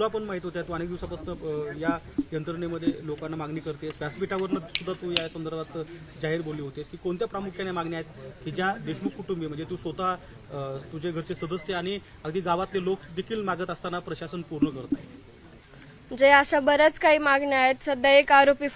तुला पण माहीत होत्या तू अनेक दिवसापासून या यंत्रणेमध्ये लोकांना मागणी करतेस. व्यासपीठावरनं सुद्धा तू या संदर्भात जाहीर बोलली होतीस की कोणत्या प्रामुख्याने मागण्या आहेत की ज्या देशमुख कुटुंबीय म्हणजे तू स्वतः तुझे घरचे सदस्य आणि अगदी गावातले लोक देखील मागत असताना प्रशासन पूर्ण करत आहे? जे अशा बऱ्याच काही मागण्या आहेत. सध्या एक आरोपी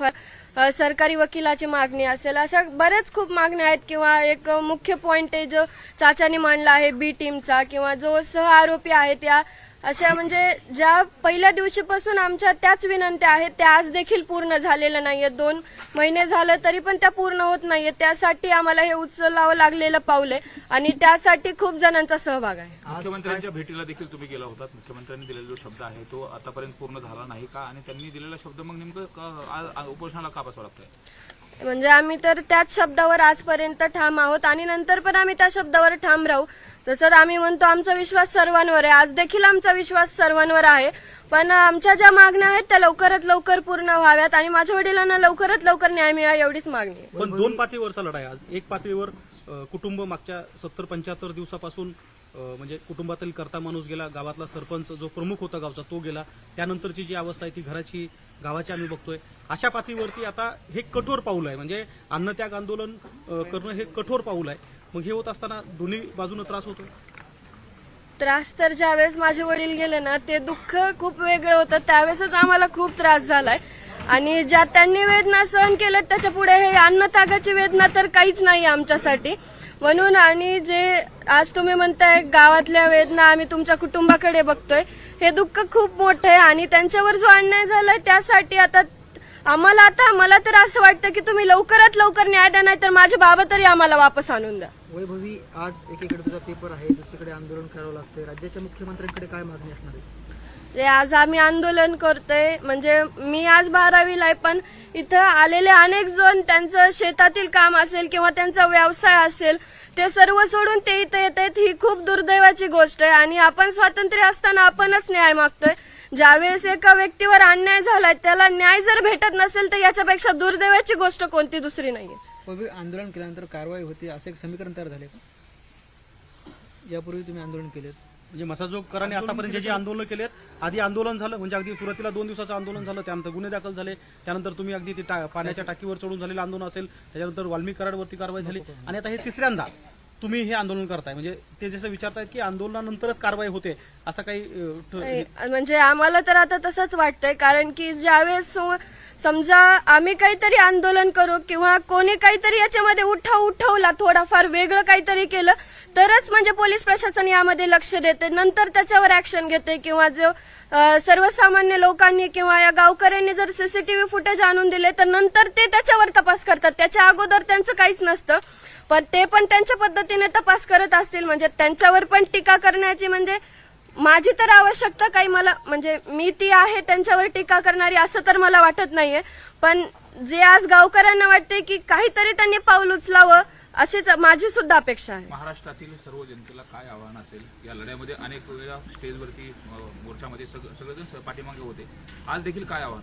सरकारी वकिलाची मागणी असेल. अशा बऱ्याच खूप मागण्या आहेत किंवा एक मुख्य पॉइंट आहे जो चाचानी मांडला आहे बी टीमचा किंवा जो सह आरोपी आहे त्या अशा म्हणजे ज्या पहिल्या दिवशीपासून आमच्या त्याच विनंत्या आहेत त्या आज देखील पूर्ण झालेल्या नाहीयेत. दोन महिने झालं तरी पण त्या पूर्ण होत नाहीयेत. त्यासाठी आम्हाला हे उचलावं लागलेलं पाऊल आहे आणि त्यासाठी खूप जणांचा सहभाग आहे. मुख्यमंत्र्यांच्या भेटीला देखील तुम्ही गेला होतात. मुख्यमंत्र्यांनी दिलेला जो शब्द आहे तो आतापर्यंत पूर्ण झाला नाही का? आणि त्यांनी दिलेला शब्द मग नेमकं क- उपोषणाला का बसावं लागतंय? म्हणजे आम्ही तर त्याच शब्दावर आजपर्यंत ठाम आहोत आणि नंतर पण आम्ही त्या शब्दावर ठाम राहू. जसं आम्ही म्हणतो आमचा विश्वास सर्वांवर आहे. आज देखील आमचा विश्वास सर्वांवर आहे. पण आमच्या ज्या मागण्या आहेत त्या लवकरात लवकर पूर्ण व्हाव्यात आणि माझ्या वडिलांना लवकरात लवकर न्याय मिळावा एवढीच मागणी आहे. पण दोन पातळीवरचा लढाई आज. एक पातळीवर कुटुंब मागच्या सत्तर पंच्याहत्तर दिवसापासून म्हणजे कुटुंबातील करता माणूस गेला गावातला सरपंच जो प्रमुख होता गावचा तो गेला. त्यानंतरची जी अवस्था आहे ती घराची गावाची आम्ही बघतोय. अशा पातळीवरती आता हे कठोर पाऊल आहे. म्हणजे अन्नत्याग आंदोलन करणं हे कठोर पाऊल आहे. मग हे होत असताना दोन्ही बाजूने त्रास होतो त्रास तर ज्यावेळेस माझे वडील गेले ना ते दुःख खूप वेगळं होतं. त्यावेळेसच आम्हाला खूप त्रास झालाय. आणि ज्या त्यांनी वेदना सहन केल्या त्याच्या पुढे हे अन्नतागाची वेदना तर काहीच नाही आमच्यासाठी. म्हणून आणि जे आज तुम्ही म्हणताय गावातल्या वेदना आम्ही तुमच्या कुटुंबाकडे बघतोय हे दुःख खूप मोठं आहे. आणि त्यांच्यावर जो अन्याय झालाय त्यासाठी आता आम्हाला आता मला तर असं वाटतं की तुम्ही लवकरात लवकर न्याय द्या नाही तर माझे बाबा तरी आम्हाला वापस आणून द्या. वैभवी आज एकीकडे तुझा पेपर आहे दुसरीकडे आंदोलन करावं लागतंय. राज्याच्या मुख्यमंत्र्यांकडे काय मागणी असणार आहे? आज आम्ही आंदोलन करतोय. म्हणजे मी आज बारावीला आहे पण इथं आलेले अनेक जण त्यांचं शेतातील काम असेल किंवा त्यांचा व्यवसाय असेल ते सर्व सोडून ते इथं येत आहेत ही खूप दुर्दैवाची गोष्ट आहे. आणि आपण स्वातंत्र्य असताना आपणच न्याय मागतोय. ज्यावेळेस एका व्यक्तीवर अन्याय झालाय त्याला न्याय जर भेटत नसेल तर याच्यापेक्षा दुर्दैवाची गोष्ट कोणती? दुसरी नाहीये. वैभवी आंदोलन केल्यानंतर कारवाई होते असं एक समीकरण तयार झाले का? यापूर्वी तुम्ही आंदोलन केलेत. म्हणजे मसाजोगकरांनी आतापर्यंत जे जे आंदोलन केलेत आधी आंदोलन झालं म्हणजे अगदी सुरुवातीला दोन दिवसाचं आंदोलन झालं त्यानंतर गुन्हे दाखल झाले त्यानंतर तुम्ही अगदी ते टा- पाण्याच्या टाकीवर चढून झालेलं आंदोलन असेल त्याच्यानंतर वाल्मिक कराडवरती कारवाई झाली आणि आता हे तिसऱ्यांदा तुम्ही हे आंदोलन करताय? म्हणजे ते जसं विचारतायत की आंदोलनानंतरच कारवाई होते असं काही नाही, म्हणजे आम्हाला तर आता तसंच वाटतंय कारण की ज्यावेळेस सम- समजा आम्ही काहीतरी आंदोलन करू किंवा कोणी काहीतरी याच्यामध्ये उठाव उठवला थोडाफार वेगळं काहीतरी केलं तरच म्हणजे पोलीस प्रशासन यामध्ये लक्ष देते नंतर त्याच्यावर ऍक्शन घेते किंवा जो सर्वसामान्य लोकांनी किंवा या गावकऱ्यांनी जर सीसीटीव्ही फुटेज आणून दिले तर नंतर ते त्याच्यावर तपास करतात. त्याच्या अगोदर त्यांचं काहीच नसतं. पण ते पण त्यांच्या पद्धतीने तपास करत असतील. म्हणजे त्यांच्यावर पण टीका करण्याची म्हणजे माझी तर आवश्यकता काही मला म्हणजे मी ती आहे त्यांच्यावर टीका करणारी असं तर मला वाटत नाहीये. पण जे आज गावकऱ्यांना वाटते की काहीतरी त्यांनी पाऊल उचलावं अशीच माझी सुद्धा अपेक्षा आहे. महाराष्ट्रातील सर्व जनतेला काय आव्हान असेल या लढ्यामध्ये अनेक वेळा स्टेजवरती मोर्चामध्ये सग- सगळेजण पाठीमागे होते. आज देखील काय आव्हान?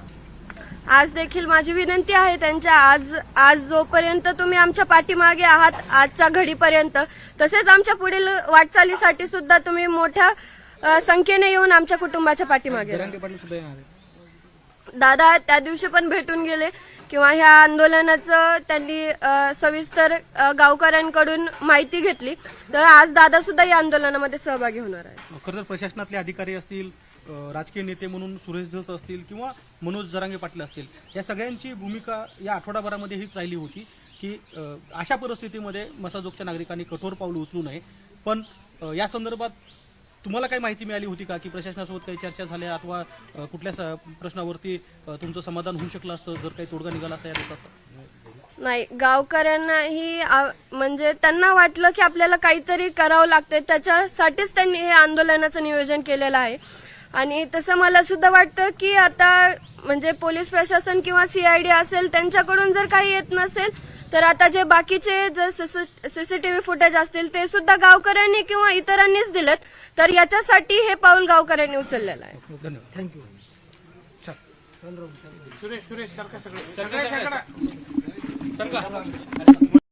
आज देखील माझी विनंती आहे त्यांच्या आज आज जोपर्यंत तुम्ही आमच्या पाठीमागे आहात आजच्या घडीपर्यंत तसेच आमच्या पुढील वाटचालीसाठी सुद्धा तुम्ही मोठ्या संख्येने येऊन आमच्या कुटुंबाच्या पाठीमागे दादा त्या दिवशी पण भेटून गेले. किंवा ह्या आंदोलनाचं त्यांनी सविस्तर गावकऱ्यांकडून माहिती घेतली. तर आज दादा सुद्धा या आंदोलनामध्ये सहभागी होणार आहे खरं तर प्रशासनातले अधिकारी असतील राजकीय नेते म्हणून सुरेश धस असतील किंवा मनोज जरांगे पाटील असतील या सगळ्यांची भूमिका या आठवडाभरामध्ये हीच राहिली होती की अशा परिस्थितीमध्ये मसाजोगच्या नागरिकांनी कठोर पाऊल उचलू नये. पण या संदर्भात तुम्हाला काही माहिती मिळाली होती का? की प्रशासनासोबत काही चर्चा झाल्या अथवा कुठल्या स- प्रश्नावरती तुमचं समाधान होऊ शकलं असतं जर काही तोडगा निघाला असता या दिवसात? नाही गावकऱ्यांनाही म्हणजे त्यांना वाटलं की आपल्याला काहीतरी करावं लागतंय. त्याच्यासाठीच त्यांनी हे आंदोलनाचं नियोजन केलेलं आहे. आणि तसं मला सुद्धा वाटतं की आता म्हणजे पोलीस प्रशासन किंवा सीआयडी असेल त्यांच्याकडून जर काही येत नसेल तर आता जे बाकीचे जर सीसीटीव्ही फुटेज असतील ते सुद्धा गावकऱ्यांनी किंवा इतरांनीच दिलेत. तर याच्यासाठी हे पाऊल गावकऱ्यांनी उचललेलं आहे. धन्यवाद. थँक्यू सुरेश सुरेश सगळं.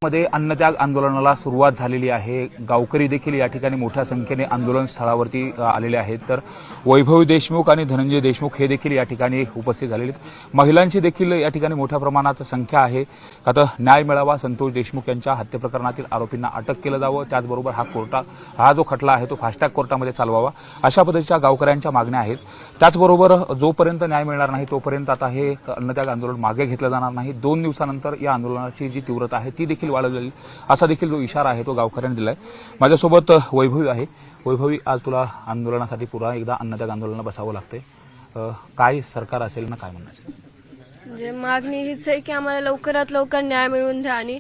मध्ये अन्नत्याग आंदोलनाला सुरुवात झालेली आहे. गावकरी देखील या ठिकाणी मोठ्या संख्येने आंदोलन स्थळावरती आलेले आहेत. तर वैभवी देशमुख आणि धनंजय देशमुख हे देखील या ठिकाणी उपस्थित झालेले आहेत. महिलांची देखील या ठिकाणी मोठ्या प्रमाणात संख्या आहे. आता न्याय मिळावा संतोष देशमुख यांच्या हत्येप्रकरणातील आरोपींना अटक केलं जावं. त्याचबरोबर हा कोर्टा हा जो खटला आहे तो फास्टॅग कोर्टामध्ये चालवावा. अशा पद्धतीच्या गावकऱ्यांच्या मागण्या आहेत. त्याचबरोबर जोपर्यंत न्याय मिळणार नाही तोपर्यंत आता हे अन्नत्याग आंदोलन मागे घेतलं जाणार नाही. दोन दिवसानंतर या आंदोलनाची जी तीव्रता आहे ती देखील वाढवलेली असा देखील जो इशारा आहे तो गावकऱ्यांनी दिलाय. माझ्यासोबत वैभवी आहे. वैभवी आज तुला आंदोलनासाठी पुन्हा एकदा अन्नत्याग आंदोलनाला बसावं लागतंय. काय सरकार असेल ना काय म्हणणार म्हणजे मागणी हीच आहे की आम्हाला लवकरात लवकर न्याय मिळवून द्या आणि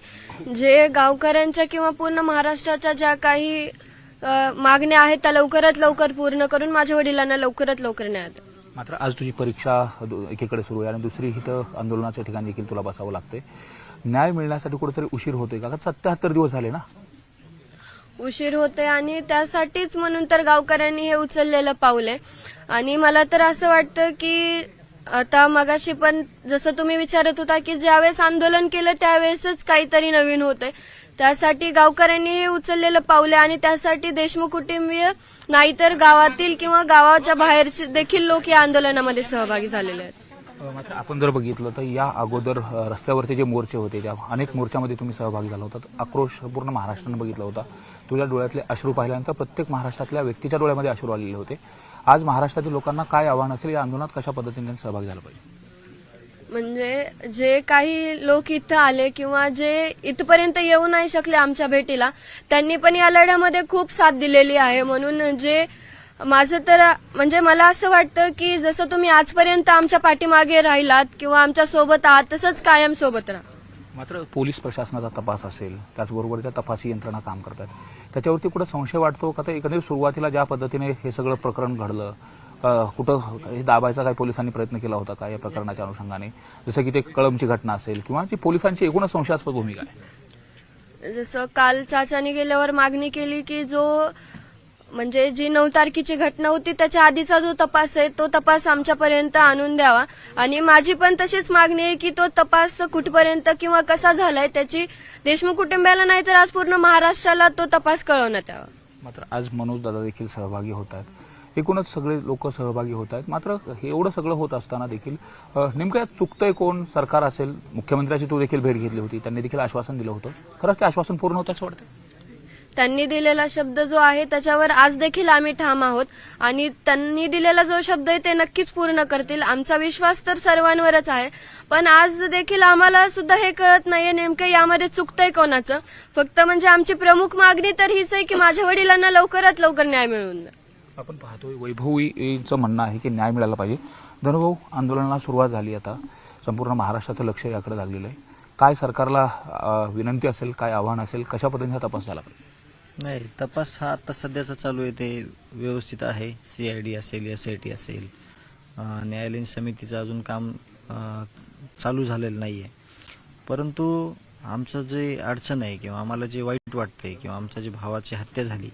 जे गावकऱ्यांच्या किंवा पूर्ण महाराष्ट्राच्या ज्या काही मागण्या आहेत त्या लवकरात लवकर पूर्ण करून माझ्या वडिलांना लवकरात लवकर न्याय द्या. मात्र आज तुझी परीक्षा एकीकडे सुरू आहे आणि दुसरी इथं आंदोलनाच्या ठिकाणी देखील तुला बसावं लागतंय. न्याय मिळण्यासाठी कुठेतरी उशीर होतोय का? सत्याहत्तर दिवस झाले ना? उशीर होते आणि त्यासाठीच म्हणून तर गावकऱ्यांनी हे उचललेलं पाऊल आहे. आणि मला तर असं वाटतं की आता मगाशी पण जसं तुम्ही विचारत होता की ज्यावेळेस आंदोलन केलं त्यावेळेसच काहीतरी नवीन होतंय. त्यासाठी गावकऱ्यांनी हे उचललेलं पावलं आहे आणि त्यासाठी देशमुख कुटुंबीय नाहीतर गावातील किंवा गावाच्या बाहेरचे देखील लोक या आंदोलनामध्ये सहभागी झालेले आहेत. मात्र आपण जर बघितलं तर या अगोदर रस्त्यावरती रस्त्यावरचे जे मोर्चे होते त्या अनेक मोर्चामध्ये तुम्ही सहभागी झाला होता. आक्रोश पूर्ण महाराष्ट्रानं बघितला होता. तुझ्या डोळ्यातले अश्रू पाहिल्यानंतर प्रत्येक महाराष्ट्रातल्या व्यक्तीच्या डोळ्यामध्ये अश्रू आलेले होते. आज महाराष्ट्रातील लोकांना काय आव्हान असेल या आंदोलनात कशा पद्धतीने सहभागी झाला पाहिजे? म्हणजे जे काही लोक इथं आले किंवा जे इथपर्यंत येऊ नाही शकले आमच्या भेटीला त्यांनी पण या लढ्यामध्ये खूप साथ दिलेली आहे. म्हणून जे माझं तर म्हणजे मला असं वाटतं की जसं तुम्ही आजपर्यंत आमच्या पाठीमागे राहिलात किंवा आमच्यासोबत आहात तसंच कायम सोबत राहा. मात्र पोलीस प्रशासनाचा तपास असेल त्याचबरोबर त्या तपासी यंत्रणा काम करतात. त्याच्यावरती कुठं संशय वाटतो का? तर एकंदरीत सुरुवातीला ज्या पद्धतीने हे सगळं प्रकरण घडलं कुठं हे दाबायचा काही पोलिसांनी प्रयत्न केला होता का या प्रकरणाच्या अनुषंगाने? जसं की ते कळमची घटना असेल किंवा जी पोलिसांची एकूणच संशयास्पद भूमिका आहे. जसं काल चाचानी गेल्यावर मागणी केली की जो म्हणजे जी नऊ तारखेची घटना होती त्याच्या आधीचा जो तपास आहे तो तपास आमच्यापर्यंत आणून द्यावा. आणि माझी पण तशीच मागणी आहे की तो तपास कुठपर्यंत किंवा कसा झालाय त्याची देशमुख कुटुंबियाला नाही तर आज पूर्ण महाराष्ट्राला तो तपास कळवण्यात यावा. मात्र आज मनोज दादा देखील सहभागी होत आहेत. एकूणच सगळे लोक सहभागी होत आहेत. मात्र हे एवढं सगळं होत असताना देखील नेमकं चुकतंय कोण? सरकार असेल मुख्यमंत्र्याची तू देखील भेट घेतली होती. त्यांनी देखील आश्वासन दिलं होतं. खरंच ते आश्वासन पूर्ण होतं असं वाटतं त्यांनी दिलेला शब्द जो आहे त्याच्यावर आज देखील आम्ही ठाम आहोत. आणि त्यांनी दिलेला जो शब्द आहे ते नक्कीच पूर्ण करतील. आमचा विश्वास तर सर्वांवरच आहे. पण आज देखील आम्हाला सुद्धा हे कळत नाहीये नेमकं यामध्ये चुकतंय कोणाचं. फक्त म्हणजे आमची प्रमुख मागणी तर हीच आहे की माझ्या वडिलांना लवकरात लवकर न्याय मिळवून द्या. आपण पाहतोय वैभवीचं म्हणणं आहे की न्याय मिळाला पाहिजे. धनुभाऊ आंदोलनाला सुरुवात झाली आता. संपूर्ण महाराष्ट्राचं लक्ष याकडे लागलेलं आहे. काय सरकारला विनंती असेल काय आव्हान असेल कशा पद्धतीने हा तपास झाला? पाहिजे नाही तपास हा आता सध्याचा चालू आहे. ते व्यवस्थित आहे. सी आय डी असेल एस आय टी असेल न्यायालयीन समितीचं अजून काम चालू झालेलं नाही आहे परंतु आमचं जे अडचण आहे किंवा आम्हाला जे वाईट वाटतंय किंवा आमच्या जे भावाची हत्या झाली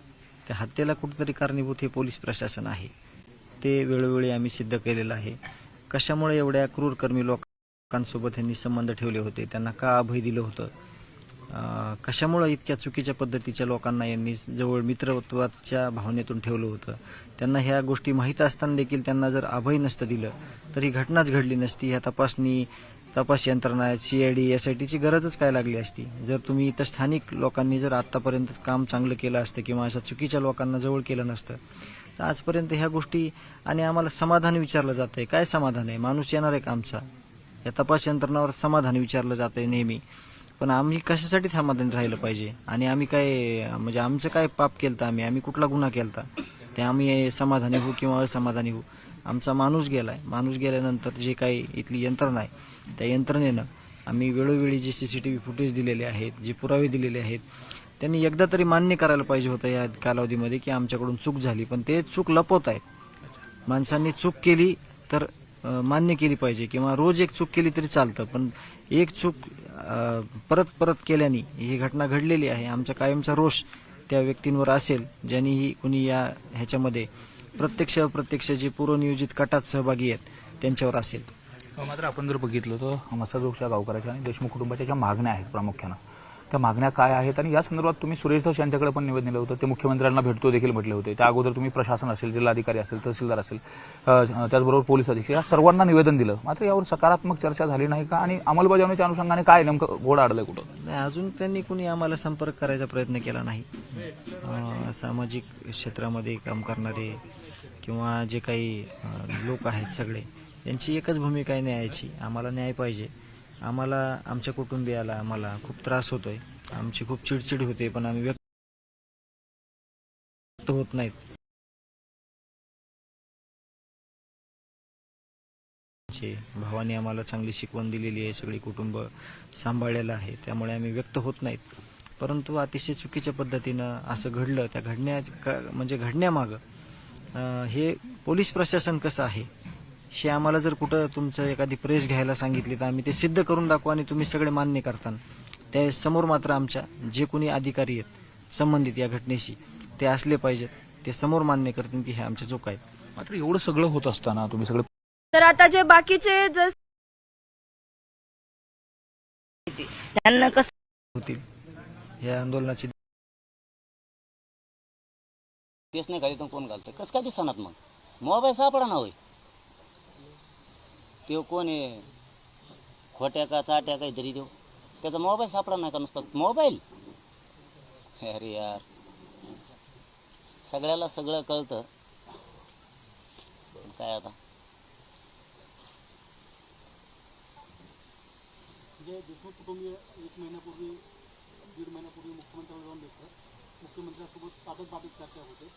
त्या हत्येला कुठेतरी कारणीभूत हे पोलीस प्रशासन आहे. ते वेळोवेळी आम्ही सिद्ध केलेलं आहे. कशामुळे एवढ्या क्रूरकर्मी लोकांसोबत यांनी संबंध ठेवले होते? त्यांना का अभय दिलं होतं? कशामुळे कशामुळं इतक्या चुकीच्या पद्धतीच्या लोकांना यांनी जवळ मित्रत्वाच्या भावनेतून ठेवलं होतं? त्यांना ह्या गोष्टी माहीत असताना देखील त्यांना जर अभय नसतं दिलं तर ही घटनाच घडली नसती. ह्या तपासणी तपास यंत्रणा C I D S I टीची गरजच काय लागली असती? जर तुम्ही इथं स्थानिक लोकांनी जर आत्तापर्यंत काम चांगलं केलं असतं किंवा अशा चुकीच्या लोकांना जवळ केलं नसतं तर आजपर्यंत ह्या गोष्टी आणि आम्हाला समाधान विचारलं जातंय. काय समाधान आहे? माणूस येणार आहे का आमचा? या तपास यंत्रणावर समाधान विचारलं जातंय नेहमी. पण आम्ही कशासाठी समाधान राहिलं पाहिजे? आणि आम्ही काय म्हणजे आमचं काय पाप केलं आम्ही? आम्ही कुठला गुन्हा केलता? ते आम्ही समाधानी होऊ किंवा असमाधानी होऊ? आमचा माणूस गेला आहे माणूस गेल्यानंतर जे काही इथली यंत्रणा आहे त्या यंत्रणेनं आम्ही वेळोवेळी जे C C T V footage दिलेले आहेत जे पुरावे दिलेले आहेत त्यांनी एकदा तरी मान्य करायला पाहिजे होतं या कालावधीमध्ये की आमच्याकडून चूक झाली. पण ते चूक लपवत आहेत. माणसांनी चूक केली तर मान्य केली पाहिजे किंवा रोज एक चूक केली तरी चालतं. पण एक चूक परत परत केल्याने ही घटना घडलेली आहे. आमचा कायमचा रोष त्या व्यक्तींवर असेल ज्यांनी ही कुणी या ह्याच्यामध्ये प्रत्यक्ष अप्रत्यक्ष जे पूर्वनियोजित कटात सहभागी आहेत त्यांच्यावर असेल. मात्र आपण जर बघितलं तर मसाजोगच्या गावकऱ्याच्या आणि देशमुख कुटुंबाच्या ज्या मागण्या आहेत प्रामुख्यानं त्या मागण्या काय आहेत? आणि या संदर्भात तुम्ही सुरेश धस यांच्याकडे पण निवेदन दिलं होतं. ते मुख्यमंत्र्यांना भेटतो देखील म्हटले होते. त्या अगोदर तुम्ही प्रशासन असेल जिल्हाधिकारी असेल तहसीलदार असेल त्याचबरोबर पोलीस अधीक्षक या सर्वांना निवेदन दिलं. मात्र यावर सकारात्मक चर्चा झाली नाही का? आणि अंमलबजावणीच्या अनुषंगाने काय नेमकं घोड अडलंय कुठं? नाही अजून त्यांनी कुणी आम्हाला संपर्क करायचा प्रयत्न केला नाही. सामाजिक क्षेत्रामध्ये काम करणारे किंवा जे काही लोक आहेत सगळे यांची एकच भूमिका आहे न्यायाची. आम्हाला न्याय पाहिजे. आम्हाला आमच्या कुटुंबियाला आम्हाला खूप त्रास होतोय. आमची खूप चिडचिड होते पण आम्ही व्यक्त होत नाहीत. चे भावाने आम्हाला चांगली शिकवण दिलेली आहे सगळी कुटुंब सांभाळलेलं आहे त्यामुळे आम्ही व्यक्त होत नाहीत. परंतु अतिशय चुकीच्या पद्धतीनं असं घडलं. त्या घडण्या म्हणजे घडण्यामागं हे पोलीस प्रशासन कसं आहे? हे आम्हाला जर कुठं तुमचं एखादी प्रेस घ्यायला सांगितली तर आम्ही ते सिद्ध करून दाखवू आणि तुम्ही सगळे मान्य करताना. त्या समोर मात्र आमच्या जे कोणी अधिकारी आहेत संबंधित या घटनेशी ते असले पाहिजेत. ते समोर मान्य करतील की हे आमच्या चूक आहेत. मात्र एवढं सगळं होत असताना तुम्ही सगळं तर आता जे बाकीचे त्यांना कसं होतील. या आंदोलनाची तेच नाही घाली तर कोण घालतं? कसं काय दिसणार मग? मोबाईल सापडा ना होय. ते कोण आहे? खोट्या का चाट्या काहीतरी देऊ त्याचा मोबाईल सापडा नाही का नुसता? मोबाईल? अरे यार. सगळ्याला सगळं कळतं. काय आता? देशमुख कुटुंबीय एक महिन्यापूर्वी दीड महिन्यापूर्वी मुख्यमंत्र्यांना जाऊन भेटतं मुख्यमंत्र्यांसोबत साधक बाधित चर्चा होते.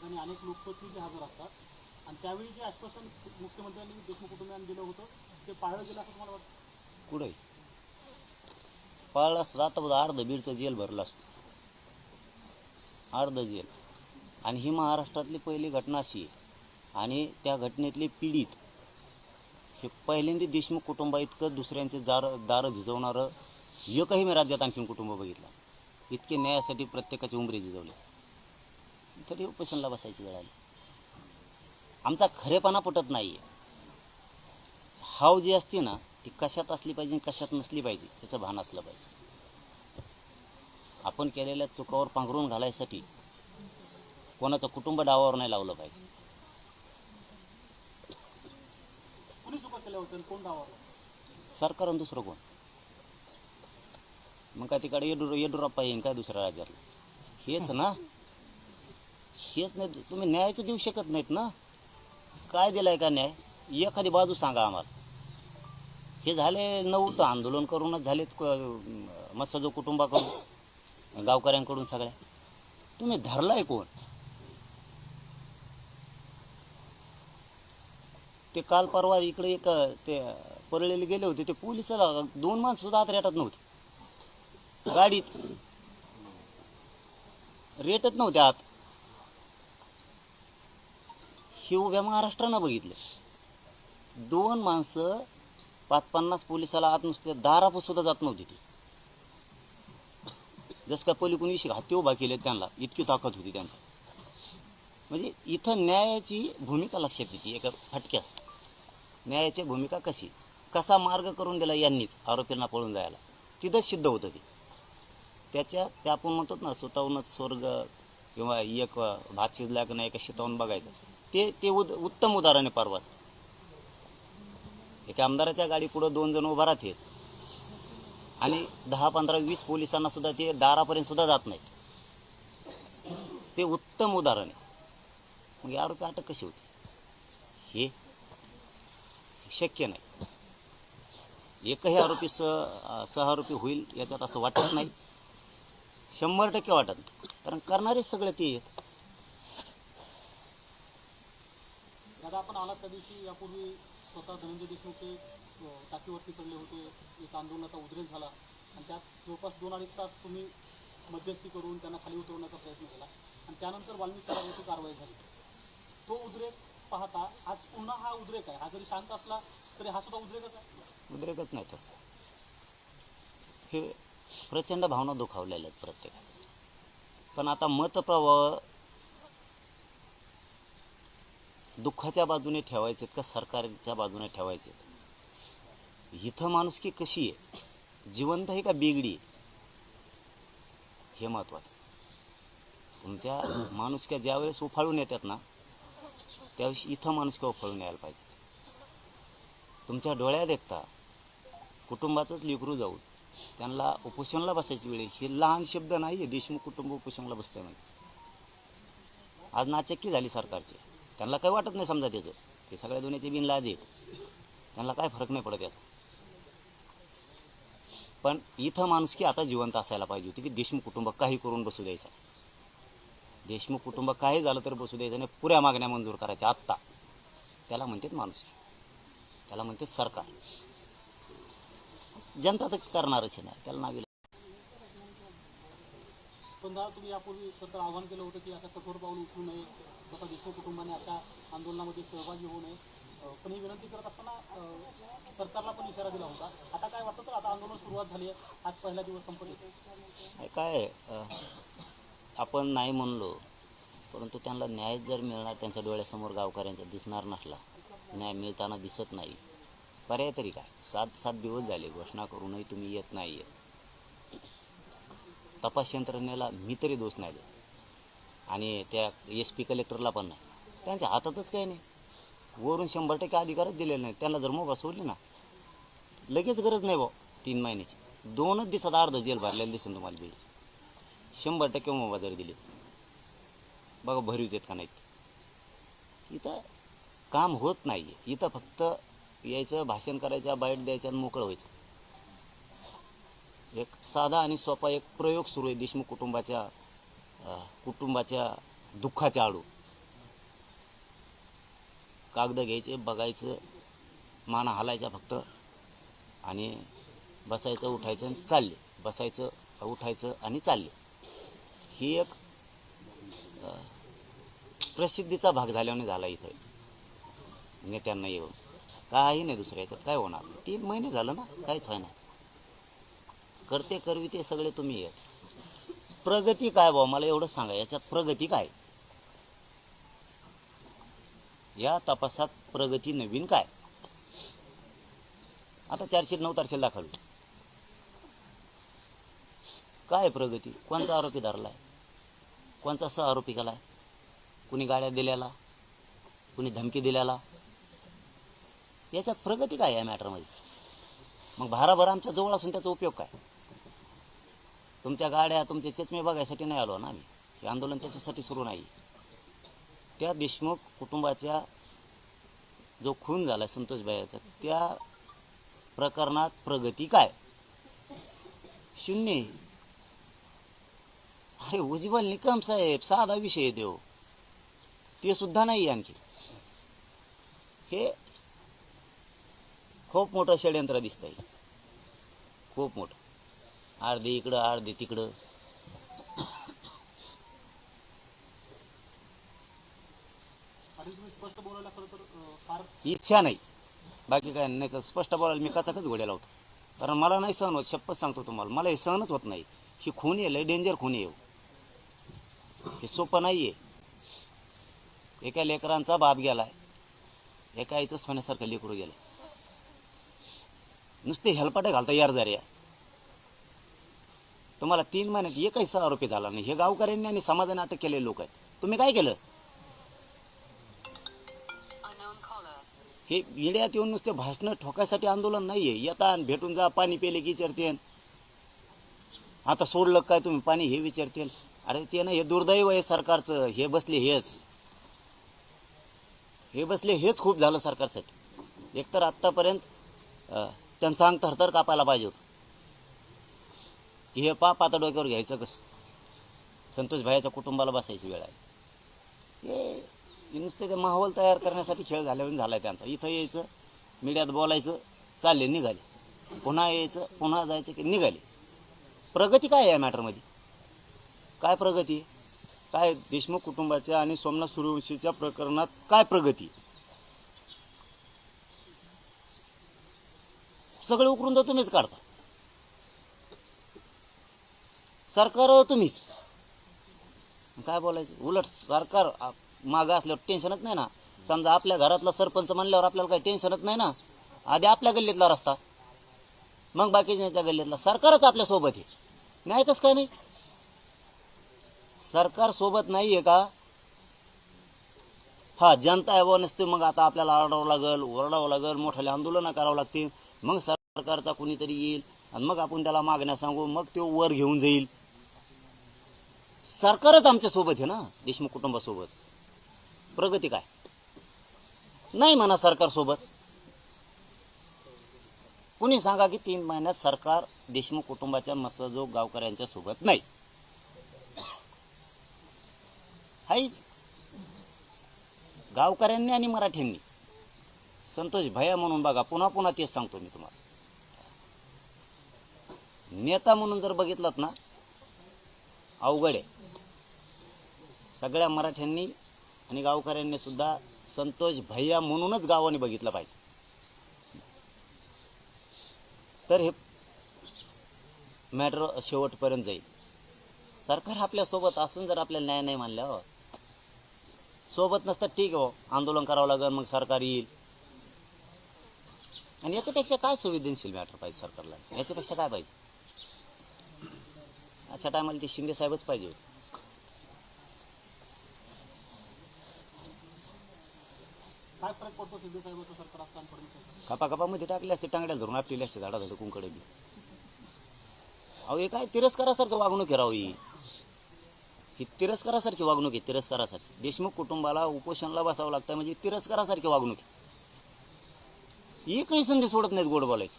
ठिकाणी अनेक लोकप्रतिनिधी हजर असतात. आणि त्यावेळी जे आश्वासन मुख्यमंत्र्यांनी देशमुख कुटुंबियांना दिलं होतं ते पाळलं गेलं असं तुम्हाला वाटतं? कुठे पाळलं असतं आता बघा अर्ध बीडचं जेल भरलं असतं. अर्ध जेल. आणि ही महाराष्ट्रातली पहिली घटना अशी आहे. आणि त्या घटनेतले पीडित हे पहिल्यांदा देशमुख कुटुंबा इतकं दुसऱ्यांचे जार दारं झिजवणारं एकही मी राज्यात आणखीन कुटुंब बघितलं इतके न्यायासाठी प्रत्येकाचे उमरे झिजवले. तरी उपोषणला बसायची वेळ आली? आमचा खरेपणा पटत नाही आहे हाव जी असते ना ती कशात असली पाहिजे आणि कशात नसली पाहिजे त्याचं भान असलं पाहिजे. आपण केलेल्या चुकावर पांघरून घालायसाठी कोणाचं कुटुंब डावावर नाही लावलं पाहिजे. सरकार आणि दुसरं कोण? मग काय तिकडे येडुर येडुरप्पा येईन काय दुसऱ्या राज्यातलं? हेच ना हेच नाही तुम्ही न्यायचं देऊ शकत नाहीत ना? काय दिलाय का न्याय? एखादी बाजू सांगा आम्हाला. हे झाले नव्हतं आंदोलन करूनच झालेत मत्स्यजो कुटुंबाकडून गावकऱ्यांकडून सगळ्या. तुम्ही धरलाय कोण? ते काल परवा इकडे एक ते पळलेले गेले होते ते पोलिसाला दोन माणसं सुद्धा आत रेटत नव्हते. गाडीत. रेटत नव्हते आत हे उभ्या महाराष्ट्रानं बघितले. दोन माणसं पाच पन्नास पोलिसाला आत नुसते दारापूर सुद्धा जात नव्हती ती. जसं का पलीकडून विषय हाती उभा केले त्यांना. इतकी ताकद होती त्यांचा. म्हणजे इथं न्यायाची भूमिका लक्षात येते एका फटक्यास. न्यायाची भूमिका कशी? कसा मार्ग करून दिला यांनीच आरोपींना पळून जायला? तिथंच सिद्ध होतं ते. त्याच्या त्या आपण म्हणतो ना स्वतःहूनच स्वर्ग किंवा एक भात शिजला की नाही एका शेताहून बघायचं. ते ते उद उत्तम उदाहरण आहे परवाचं. एका आमदाराच्या गाडी पुढं दोन जण उभा राहतील. आणि दहा पंधरा वीस पोलिसांना सुद्धा ते दारापर्यंत सुद्धा जात नाहीत. ते उत्तम उदाहरण आहे. मग या आरोपी अटक कशी होती? हे शक्य नाही. एकही आरोपी सह आरोपी होईल याच्यात असं वाटत नाही. शंभर टक्के वाटत कारण करणारे सगळे ते आहेत. दादा आपण आलात त्या दिवशी यापूर्वी स्वतः धनंजय देशमुख हे टाकीवरती पडले होते. एक आंदोलनाचा उद्रेक झाला. आणि त्यात जवळपास दोन अडीच तास तुम्ही मध्यस्थी करून त्यांना खाली उतरवण्याचा प्रयत्न केला. आणि त्यानंतर वाल्मिक कारवाई झाली. तो उद्रेक पाहता आज पुन्हा हा उद्रेक आहे. हा जरी शांत असला तरी हा सुद्धा उद्रेकच आहे. उद्रेकच नाही तर हे प्रचंड भावना दुखावलेल्या आहेत प्रत्येकाचं पण आता मतप्रवाह दुःखाच्या बाजूने ठेवायचे का सरकारच्या बाजूने ठेवायचे आहेत इथं माणुसकी कशी आहे? जिवंत आहे का बेगडी आहे? हे महत्वाचं. तुमच्या माणुसक्या ज्यावेळेस उफाळून येतात ना त्यावेळेस इथं माणुसक्या उफाळून यायला पाहिजे तुमच्या डोळ्यात देखता कुटुंबाचंच लेकरू जाऊन त्यांना उपोषणला बसायची वेळ आहे. हे लहान शब्द नाही आहे देशमुख कुटुंब उपोषणला बसते म्हणजे आज नाचक्की झाली सरकारची. त्यांना काही वाटत नाही समजा त्याचं. ते सगळ्या दुनियाचे बिनलाज आहेत. त्यांना काय फरक नाही पडत याचा. पण इथं माणूस की आता जिवंत असायला पाहिजे होती की देशमुख कुटुंब काही करून बसू द्यायचं. देशमुख कुटुंब काही झालं तर बसू द्यायचं आणि पुऱ्या मागण्या मंजूर करायच्या आत्ता. त्याला म्हणतात माणूस. त्याला म्हणतात सरकार. जनता तर करणारच आहे ना. त्याला नावी पण दादा तुम्ही यापूर्वी आव्हान केलं होतं की आता कठोर पाऊल उचलू नये. जसं विष्णू कुटुंबाने आता आंदोलनामध्ये सहभागी होऊ नये पण ही विनंती करत असताना सरकारला पण इशारा दिला होता. आता काय वाटतं तर आता आंदोलन सुरुवात झाली आहे. आज पहिला दिवस संपले काय आहे, आपण नाही म्हणलो परंतु त्यांना न्याय जर मिळणार त्यांच्या डोळ्यासमोर गावकऱ्यांचा दिसणार नसला न्याय मिळताना दिसत नाही. पर्याय तरी काय? सात सात दिवस झाले घोषणा करूनही तुम्ही येत नाही येत तपास यंत्रणेला मी तरी दोष नाही देत. आणि त्या एस पी कलेक्टरला पण नाही. त्यांच्या हातातच काही नाही. वरून शंभर टक्के अधिकारच दिलेले नाही त्यांना जर मोबा सोडली ना लगेच गरज नाही भाऊ तीन महिन्याची. दोनच दिवसात अर्ध जेल भरलेलं दिसेल तुम्हाला बीड शंभर टक्के मोबा जर दिले बघा भरीव देत का नाहीत. इथं काम होत नाही आहे इथं फक्त यायचं भाषण करायचं बाईट द्यायचं आणि मोकळं व्हायचं. एक साधा आणि सोपा एक प्रयोग सुरू आहे देशमुख कुटुंबाच्या कुटुंबाच्या दुःखाच्या आडू. कागद घ्यायचे बघायचं माना हालायचा फक्त. आणि बसायचं उठायचं आणि चालले. बसायचं उठायचं आणि चालले. ही एक प्रसिद्धीचा भाग झाल्याने झाला इथं. नेत्यांना येऊन. काही नाही दुसऱ्या याच्यात काय होणार? तीन महिने झालं ना काहीच व्हायना नाही करते करवी ते सगळे तुम्ही येत. प्रगती काय भाऊ? मला एवढं सांगा याच्यात प्रगती काय? या तपासात प्रगती नवीन काय? आता चारशे नऊ तारखेला दाखवली काय प्रगती? कोणता आरोपी धरलाय? कोणचा सह आरोपी केलाय? कुणी गाड्या दिल्याला? कुणी धमकी दिल्याला? याच्यात प्रगती काय या मॅटरमध्ये मग भाराभर आमच्या जवळ असून त्याचा उपयोग काय? तुमच्या गाड्या तुमचे चष्मे बघायसाठी नाही आलो ना आम्ही. हे आंदोलन त्याच्यासाठी सुरू नाही. त्या देशमुख कुटुंबाच्या जो खून झाला संतोष भाईचा त्या प्रकरणात प्रगती काय? शून्य. अरे उज्ज्वल निकम साहेब साधा विषय देव. ते सुद्धा नाही आणखी. हे खूप मोठं षडयंत्र दिसतंय. खूप मोठं. अर्धे इकडं अर्धे तिकडं. इच्छा नाही. बाकी काय नाही तर स्पष्ट बोलायला मी कचाकच घोड्याला होतो कारण मला नाही सहन होत शपथ सांगतो तुम्हाला. मला हे सहनच होत नाही. ही खून आहे लय डेंजर खून आहे हो. हे सोपं नाही आहे एका लेकरांचा बाप गेलाय. एका आईचं सोन्यासारखं लेकरू गेलं नुसते हेलपाटे घालता यार जर या तुम्हाला तीन महिन्यात एकही सहा आरोपी झाला नाही. हे गावकऱ्यांनी आणि समाजाने अटक केलेले लोक आहेत. तुम्ही काय केलं? हे येड्यात येऊन नुसते भाषणं ठोकायसाठी आंदोलन नाहीये. येता आणि भेटून जा पाणी पेले की विचारते आता सोडलं काय तुम्ही? पाणी हे विचारतील अरे ते ना हे दुर्दैव आहे सरकारचं. हे बसले हेच. हे बसले हेच खूप झालं सरकारसाठी. एकतर आत्तापर्यंत त्यांचं अंग थरथर कापायला पाहिजे होतं. की हे पाप आता डोक्यावर घ्यायचं कसं? संतोष भाईच्या कुटुंबाला बसायची वेळ आहे. हे नुसते ते माहोल तयार करण्यासाठी खेळ झाल्यावर झालाय त्यांचा. इथं यायचं मीडियात बोलायचं चालले निघाले. पुन्हा यायचं पुन्हा जायचं की निघाले. प्रगती काय आहे या मॅटरमध्ये? काय प्रगती? आहे? काय देशमुख कुटुंबाच्या आणि सोमनाथ सूर्यवंशीच्या प्रकरणात काय प्रगती? सगळं उकरून तर तुम्हीच काढता. सरकार हो तुम्हीच. काय बोलायचं? उलट सरकार मागं असल्यावर टेन्शनच नाही ना. समजा आपल्या घरातला सरपंच म्हणल्यावर आपल्याला काही टेन्शनच नाही ना. आधी आपल्या गल्लीतला रस्ता. मग बाकीच्या गल्लीतला. सरकारच आपल्यासोबत आहे. नाही कसं काय नाही? सरकार सोबत आहे का? हा जनता आहे नसते. मग आता आपल्याला आरडावं लागेल ओरडावं लागेल मोठाले आंदोलनं करावं लागतील. मग सरकारचा कोणीतरी येईल आणि मग आपण त्याला मागण्या सांगू मग तो वर घेऊन जाईल. सरकारच आमच्यासोबत आहे ना देशमुख कुटुंबासोबत. प्रगती काय? नाही म्हणा सरकार सोबत. कुणी सांगा की तीन महिन्यात सरकार देशमुख कुटुंबाच्या मसजो गावकऱ्यांच्या सोबत नाही. हाईच. गावकऱ्यांनी आणि मराठ्यांनी. संतोष भया म्हणून बघा पुन्हा पुन्हा तेच सांगतो मी तुम्हाला. नेता म्हणून जर बघितलात ना अवघड आहे. सगळ्या मराठ्यांनी आणि गावकऱ्यांनी सुद्धा संतोष भैया म्हणूनच गावाने बघितलं पाहिजे. तर हे मॅटर शेवटपर्यंत जाईल. सरकार आपल्यासोबत असून जर आपल्याला न्याय नाही मानल्यावर हो. सोबत नसतं ठीक आहे हो, आंदोलन करावं लागेल मग सरकार येईल. आणि याच्यापेक्षा काय संवेदनशील मॅटर पाहिजे सरकारला? याच्यापेक्षा काय पाहिजे? अशा टायमाला ते शिंदे साहेबच पाहिजे होते. काय फरक पडतो शिंदे साहेबांचं सरकार असताना फडणवीस कपा कपामध्ये टाकले असते टांगड्या धरून आपलेले असते झाडा कुंकडे बी अहो हे काय तिरस्कारासारखं वागणूक आहे राव ही. ही तिरस्कारासारखी वागणूक आहे तिरस्कारासारखी. देशमुख कुटुंबाला उपोषणला बसावं लागतं म्हणजे तिरस्कारासारखी वागणूक आहे. एकही संधी सोडत नाहीत गोड बोलायची.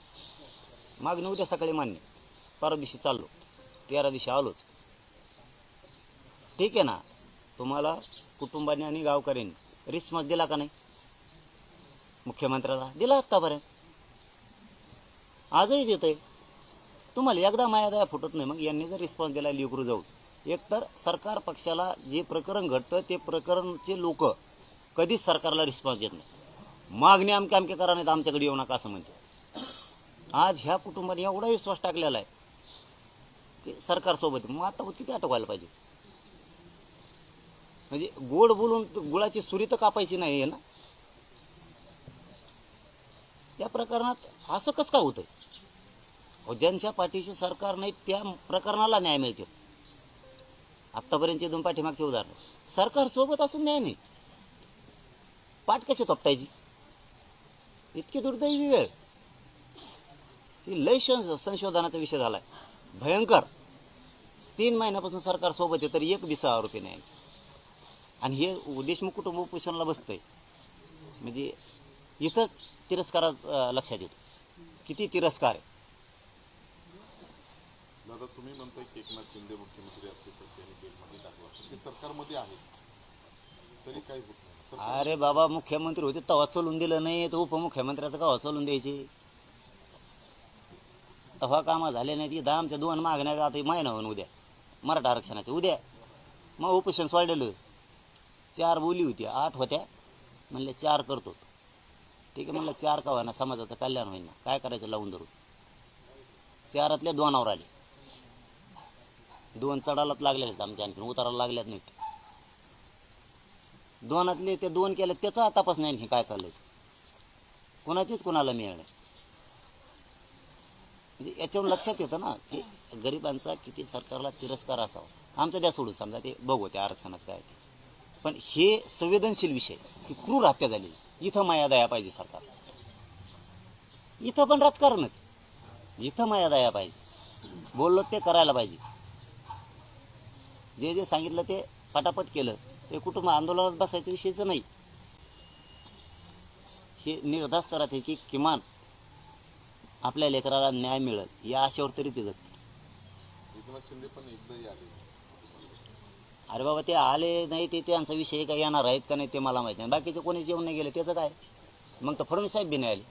मागणी उद्या सकाळी मान्य. परवा दिवशी चाललो. तेरा दिवशी आलोच. ठीक आहे ना? तुम्हाला कुटुंबाने आणि गावकऱ्यांनी रिस्पॉन्स दिला का नाही? मुख्यमंत्र्याला दिला आत्तापर्यंत. आजही देत आहे तुम्हाला एकदा माया दया फुटत नाही मग यांनी जर रिस्पॉन्स दिला लिकरू जाऊन एकतर सरकार पक्षाला जे प्रकरण घडतं ते प्रकरणचे लोक कधीच सरकारला रिस्पॉन्स देत नाही. मागणी आमके आमके करा नाही तर आमच्याकडे येऊ नका असं म्हणते. आज ह्या कुटुंबाने एवढा विश्वास टाकलेला आहे की सरकारसोबत मग आता किती अटकवायला पाहिजे. म्हणजे गोड बोलून गुळाची सुरी तर कापायची नाही आहे ना? त्या प्रकरणात असं कसं का होतंय? हो ज्यांच्या पाठीशी सरकार नाही त्या प्रकरणाला न्याय मिळते. आत्तापर्यंतचे दोन पाठीमागचे उदाहरण. सरकार सोबत असून न्याय नाही. पाठ कशी तोपटायची? इतकी दुर्दैवी वेळ. ही लय संशोधनाचा विषय झालाय. भयंकर. तीन महिन्यापासून सरकार सोबत आहे तर एक दिसा आरोपी नाही. आणि हे देशमुख कुटुंब उपोषणाला बसतंय. म्हणजे इथंच तिरस्कार लक्षात येतो. किती तिरस्कार आहे. दादा तुम्ही म्हणताय की एकनाथ शिंदे मुख्यमंत्री असते तर त्यांनी जेलमध्ये टाकलं असतं. ते सरकारमध्ये आहे. तरी काही होत नाही. तर अरे बाबा मुख्यमंत्री होते तेव्हा चलून दिलं नाही तर उपमुख्यमंत्र्याचं का चलून द्यायचे? तेव्हा कामं झाले नाही ती आमच्या दोन मागण्या आता महिना होऊन उद्या. मराठा आरक्षणाच्या उद्या. मग उपोषण सोडलेलं. चार बोली होती आठ होत्या. म्हणले चार करतो. ठीक आहे म्हणलं चार का ना समाजाचं कल्याण होईल ना काय करायचं लावून धरून? चारातल्या दोनावर आले. दोन चढालाच लागलेले आहेत आमच्या आणखी उताराला लागल्यात नाही दोनातले ते दोन केले त्याचा तपास नाही आणखी काय चाललंय? कोणाचीच कोणाला मिळणार म्हणजे याच्यावरून लक्षात येतं ना की गरिबांचा किती सरकारला तिरस्कार असावा. आमचं द्या सोडून समजा ते बघू त्या आरक्षणात काय पण हे संवेदनशील विषय ही क्रूर हत्या झालेली इथं माया दया पाहिजे सरकार. इथं पण राजकारणच. इथं माया दया पाहिजे. बोललो ते करायला पाहिजे. जे जे सांगितलं ते पटापट केलं. ते कुटुंब आंदोलनात बसायच्या विषयचं नाही. हे निर्धास्त राहते की किमान आपल्या लेकराला न्याय मिळेल या आशेवर तरी ते जगते एकनाथ शिंदे पण एकदाही आले अरे बाबा ते आले नाही ते त्यांचा विषय काय येणार आहेत का नाही ते मला माहीत नाही. बाकीचे कोणी जेवण नाही गेले त्याचं काय? मग तर फडणवीस साहेब बी नाही आले.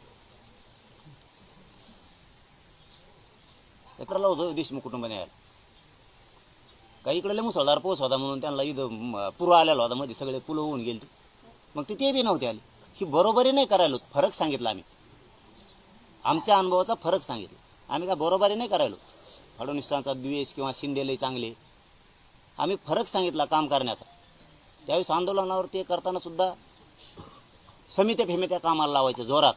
पेपरला होतो देशमुख कुटुंबाने आले काही इकडे मुसळधार पाऊस होता म्हणून त्यांना इथं म, पूर आलेला होता मध्ये सगळे पुलं होऊन गेले. मग ते ते बी नव्हते आले. ही बरोबरी नाही करायलो फरक सांगितला आम्ही. आमच्या अनुभवाचा फरक सांगितला. आम्ही काय बरोबरी नाही करायलो फडणवीसांचा द्वेष किंवा शिंदेले चांगले. आम्ही फरक सांगितला काम करण्याचा. त्यावेळेस आंदोलनावर ते करताना सुद्धा समित्या फेमित्या कामाला लावायच्या जोरात.